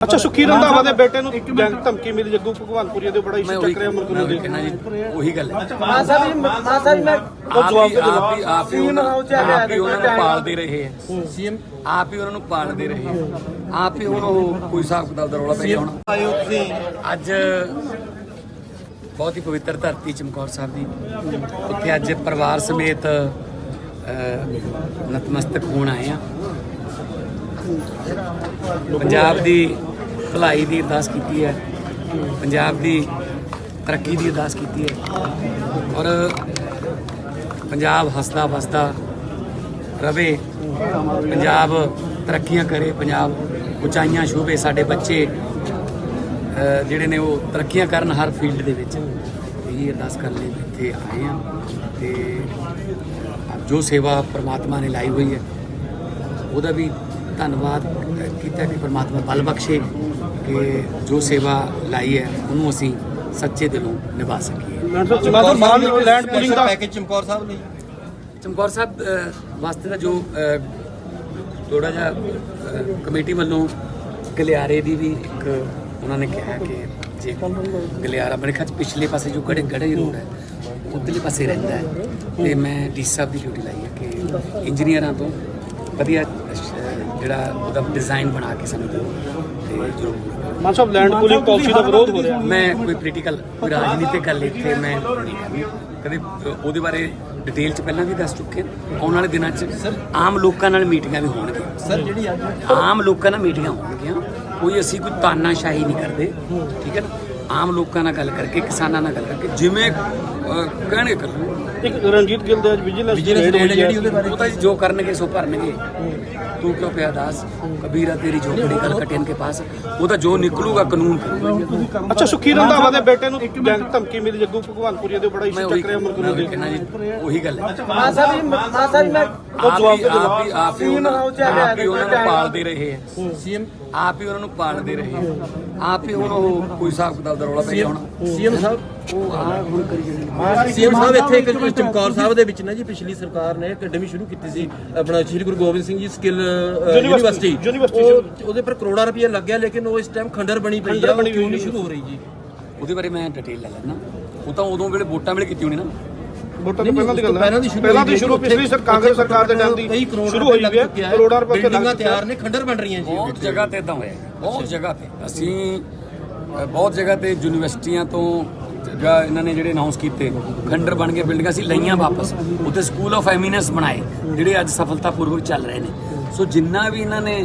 ਅੱਛਾ ਸੁਖੀ ਰੰਧਾਵਾ ਦੇ ਬੇਟੇ ਨੂੰ ਗੈਂਗ ਧਮਕੀ ਮਿਲੀ ਜੱਗੂ ਭਗਵਾਨਪੁਰੀਆ ਦੇ ਬੜਾ ਇਸ਼ੂ ਚੱਕ ਰਿਹਾ ਮੈਂ ਮੁਰਗੁਰੂ ਉਹੀ ਦੇ ਕਹਿਣਾ ਜੀ ਉਹੀ ਗੱਲ ਹੈ। ਮਾਂ ਸਾਹਿਬ ਜੀ ਮਾਂ ਸਾਹਿਬ ਜੀ ਮੈਂ ਆਪ ਜਵਾਬ ਹੀ ਦੇ ਦਿਓ। ਆਪ ਹੀ ਆਪ ਹੀ ਸੀਐਮ ਉਹਨਾਂ ਹਾਊਸ ਚ ਆ ਆਪ ਹੀ ਰਿਹਾ ਉਹਨਾਂ ਨੂੰ ਦੇਖੋ ਪਾਲਦੇ ਰਹੇ ਹੈ। ਸੀਐਮ ਆਪ ਹੀ ਉਹਨਾਂ ਨੂੰ ਪਾਲਦੇ ਰਹੇ ਹੈ। ਆਪ ਹੀ ਹੁਣ ਉਹ ਕੋਈ ਹਿਸਾਬ ਕਿਤਾਬ ਦਾ ਰੌਲਾ ਪੈ ਗਿਆ ਹੁਣ। ਆਇਓ ਤੁਸੀਂ। ਅੱਜ ਬਹੁਤ ਹੀ ਪਵਿੱਤਰ ਧਰਤੀ ਚਮਕੌਰ ਸਾਹਿਬ ਦੀ ਉੱਥੇ ਅੱਜ ਪਰਿਵਾਰ ਸਮੇਤ ਨਤਮਸਤਕ ਹੋਣ ਆਏ ਆ ਪੰਜਾਬ ਦੀ ਭਲਾਈ ਦੀ ਅਰਦਾਸ ਕੀਤੀ ਹੈ, ਪੰਜਾਬ ਦੀ ਤਰੱਕੀ ਦੀ ਅਰਦਾਸ ਕੀਤੀ ਹੈ ਔਰ ਪੰਜਾਬ ਹੱਸਦਾ ਵਸਦਾ ਰਵੇ, ਪੰਜਾਬ ਤਰੱਕੀਆਂ ਕਰੇ, ਪੰਜਾਬ ਉਚਾਈਆਂ ਛੂਵੇ ਸਾਡੇ ਬੱਚੇ ਜਿਹੜੇ ਨੇ ਉਹ ਤਰੱਕੀਆਂ ਕਰਨ ਹਰ ਫੀਲਡ ਦੇ ਵਿੱਚ। ਇਹੀ ਅਰਦਾਸ ਕਰਨ ਲਈ ਇੱਥੇ ਆਏ ਆ ਤੇ ਜੋ ਸੇਵਾ ਪ੍ਰਮਾਤਮਾ ਨੇ ਲਾਈ ਹੋਈ ਹੈ, ਉਹਦਾ ਵੀ ਧੰਨਵਾਦ ਕੀਤਾ ਕਿ ਪ੍ਰਮਾਤਮਾ ਬਲ ਬਖਸ਼ੇ ਕਿ ਜੋ ਸੇਵਾ ਲਾਈ ਹੈ ਉਹਨੂੰ ਅਸੀਂ ਸੱਚੇ ਦਿਲੋਂ ਨਿਭਾ ਸਕੀਏ। ਮਾਦਰ ਮਾਨ ਲੈਂਡ ਪੁਲਿੰਗ ਦਾ ਪੈਕੇਜ ਚਮਕੌਰ ਸਾਹਿਬ ਲਈ? ਚਮਕੌਰ ਸਾਹਿਬ ਅਹ, ਵਾਸਤੇ ਦਾ ਜੋ ਥੋੜਾ ਜਿਹਾ ਕਮੇਟੀ ਵੱਲੋਂ ਗਲਿਆਰੇ ਦੀ ਵੀ ਇੱਕ ਉਹਨਾਂ ਨੇ ਕਿਹਾ ਕਿ ਜੇ ਗਲਿਆਰਾ ਮੇਰੇ ਖਿਆਲ ਪਿਛਲੇ ਪਾਸੇ ਜੋ ਗੜੇ ਗੜੇ ਰੋਡ ਹੈ ਉਧਰਲੇ ਪਾਸੇ ਰਹਿੰਦਾ ਹੈ। ਤੇ ਮੈਂ ਡੀ ਸਾਹਿਬ ਦੀ ਡਿਊਟੀ ਲਾਈ ਹੈ ਕਿ ਇੰਜੀਨੀਅਰਾਂ ਤੋਂ ਵਧੀਆ ਜਿਹੜਾ ਉਹਦਾ ਡਿਜ਼ਾਈਨ ਬਣਾ ਕੇ ਸਾਨੂੰ ਦਿਓ ਤੇ ਜੋ ਮਾਨ ਸਾਹਿਬ ਲੈਂਡ ਪੁਲਿੰਗ ਪਾਲਿਸੀ ਦਾ ਵਿਰੋਧ ਹੋ ਰਿਹਾ। ਮੈਂ ਕੋਈ ਪੋਲੀਟੀਕਲ ਕੋਈ ਰਾਜਨੀਤਿਕ ਗੱਲ ਇੱਥੇ ਮੈਂ ਕਦੇ ਉਹਦੇ ਬਾਰੇ ਡਿਟੇਲ ਚ ਪਹਿਲਾਂ ਵੀ ਦੱਸ ਚੁੱਕੇ ਹਾਂ। ਆਉਣ ਵਾਲੇ ਦਿਨਾਂ ਚ ਆਮ ਲੋਕਾਂ ਨਾਲ ਮੀਟਿੰਗਾਂ ਵੀ ਹੋਣਗੀਆਂ। ਸਰ ਜਿਹੜੀ ਅੱਜ ਆਮ ਲੋਕਾਂ ਨਾਲ ਮੀਟਿੰਗਾਂ ਹੋਣਗੀਆਂ। ਕੋਈ ਅਸੀਂ ਕੋਈ ਤਾਨਾਸ਼ਾਹੀ ਨਹੀਂ ਕਰਦੇ। ਠੀਕ ਹੈ ਨਾ? ਆਮ ਲੋਕਾਂ ਨਾਲ ਗੱਲ ਕਰਕੇ ਕਿਸਾਨਾਂ ਨਾਲ ਗੱਲ ਕਰਕੇ ਜਿਵੇਂ ਕਹਿਣਗੇ ਕਰਾਂਗੇ ਇੱਕ ਰਣਜੀਤ ਗਿੱਲ ਦੇ ਵਿਜੀਲੈਂਸ ਜਿਹੜੀ ਉਹਦੇ ਬਾਰੇ ਉਹ ਤਾਂ ਜੀ ਜੋ ਕਰਨਗੇ ਸੋ ਭਰਨਗੇ। ਤੂੰ ਕਿਉਂ ਪਿਆ ਦਾਸ? ਕਬੀਰਾ ਤੇਰੀ ਝੋਪੜੀ ਕਲ ਕਟਿਆਂ ਕੇ ਪਾਸ। ਉਹ ਤਾਂ ਜੋ ਨਿਕਲੂਗਾ ਕਾਨੂੰਨ ਕਰੂਗਾ। ਅੱਛਾ ਸੁਖੀ ਰੰਧਾਵਾ ਦੇ ਬੇਟੇ ਨੂੰ ਧਮਕੀ ਮਿਲੀ ਜੱਗੂ ਭਗਵਾਨਪੁਰੀਆ ਦੇ ਬੜਾ ਇਸ਼ੂ ਚੱਕ ਰਿਹਾ ਮੈਂ ਮੁਰਗੁਰੂ ਉਹੀ ਦੇ ਗੱਲ ਹੈ। ਮਾਂ ਸਾਹਿਬ ਜੀ ਮਾਂ ਸਾਹਿਬ ਜੀ ਮੈਂ ਆਪ ਜਵਾਬ ਹੀ। ਆਪ ਹੀ ਆਪ ਹੀ ਉਹਨਾਂ ਆ ਆਪ ਹੀ ਉਹਨਾਂ ਨੂੰ ਪਾਲਦੇ ਰਹੇ ਹੈ। ਸੀਐਮ ਆਪ ਹੀ ਉਹਨਾਂ ਨੂੰ ਪਾਲਦੇ ਰਹੇ ਹੈ ਆਪ ਹੀ ਹੁਣ ਉਹ ਕੋਈ ਹਿਸਾਬ ਕਿਤਾਬ ਦਾ ਰੌਲਾ ਪੈ ਗਿਆ ਹੁਣ। ਸੀਐਮ ਸਾਹਿਬ? ਉਹ ਆ ਹੁਣ ਕਰੀ ਜਾਂਦੇ ਸੀਐਮ ਸਾਹਿਬ ਇੱਥੇ ਇੱਕ ਚਮਕੌਰ ਸਾਹਿਬ ਦੇ ਵਿੱਚ ਨਾ ਜੀ ਪਿਛਲੀ ਸਰਕਾਰ ਨੇ ਅਕੈਡਮੀ ਸ਼ੁਰੂ ਕੀਤੀ ਸੀ। ਆਪਣਾ Shri Guru Gobind Singh ji skill university. University. ਉਹ- ਉਹਦੇ ਪਰ ਕਰੋੜਾਂ ਰੁਪਏ ਲੱਗਿਆ ਲੇਕਿਨ ਉਹ ਇਸ ਟਾਈਮ ਖੰਡਰ ਬਣੀ ਪਈ ਆ ਉਹ ਕਿਉਂ ਨਹੀਂ ਸ਼ੁਰੂ ਹੋ ਰਹੀ ਜੀ? ਉਹਦੇ ਬਾਰੇ ਮੈਂ ਡਿਟੇਲ ਲੈ ਲੈਣਾ ਉਹ ਤਾਂ ਉਦੋਂ ਵੇਲੇ ਵੋਟਾਂ ਵੇਲੇ ਕੀਤੀ ਹੋਣੀ ਨਾ। ਵੋਟਾਂ ਤੋਂ ਪਹਿਲਾਂ ਦੀ ਗੱਲ ਹੈ। ਪਹਿਲਾਂ ਦੀ ਸ਼ੁਰੂ ਪਿਛਲੀ ਸਰ ਕਾਂਗਰਸ ਸਰਕਾਰ ਦੇ ਟਾਈਮ ਦੀ ਸ਼ੁਰੂ ਹੋਈ ਲੱਗ ਹੈ। ਕਰੋੜਾਂ ਰੁਪਏ ਬਿਲਡਿੰਗਾਂ ਤਿਆਰ ਨੇ ਖੰਡਰ ਬਣ ਰਹੀਆਂ ਜੀ। ਬਹੁਤ ਜਗ੍ਹਾ ਤੇ ਇਦਾਂ ਹੋਇਆ ਬਹੁਤ ਜਗ੍ਹਾ ਤੇ। ਅਸੀਂ ਬਹੁਤ ਜਗ੍ਹਾ ਤੇ ਯੂਨੀਵਰਸਿਟੀਆਂ ਤੋਂ ਜਾਂ ਇਹਨਾਂ ਨੇ ਜਿਹੜੇ ਅਨਾਉਂਸ ਕੀਤੇ ਖੰਡਰ ਬਣ ਕੇ ਬਿਲਡਿੰਗਾਂ ਸੀ ਲਈਆਂ ਵਾਪਸ। ਉੱਥੇ ਸਕੂਲ ਆਫ ਐਮੀਨੈਂਸ ਬਣਾਏ ਜਿਹੜੇ ਅੱਜ ਸਫਲਤਾਪੂਰਵਕ ਚੱਲ ਰਹੇ ਨੇ। ਸੋ ਜਿੰਨਾ ਵੀ ਇਹਨਾਂ ਨੇ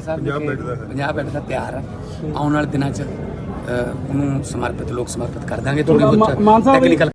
ਸਾਹਿਬ ਨੇ ਕਿ 50 ਬੈੱਡ ਦਾ ਤਿਆਰ ਹੈ ਆਉਣ ਵਾਲੇ ਦਿਨਾਂ 'ਚ ਅ, ਉਹਨੂੰ ਸਮਰਪਿਤ ਲੋਕ ਸਮਰਪਿਤ ਕਰ ਦਾਂਗੇ। ਥੋੜੀ ਬਹੁਤ ਟੈਕਨੀਕਲ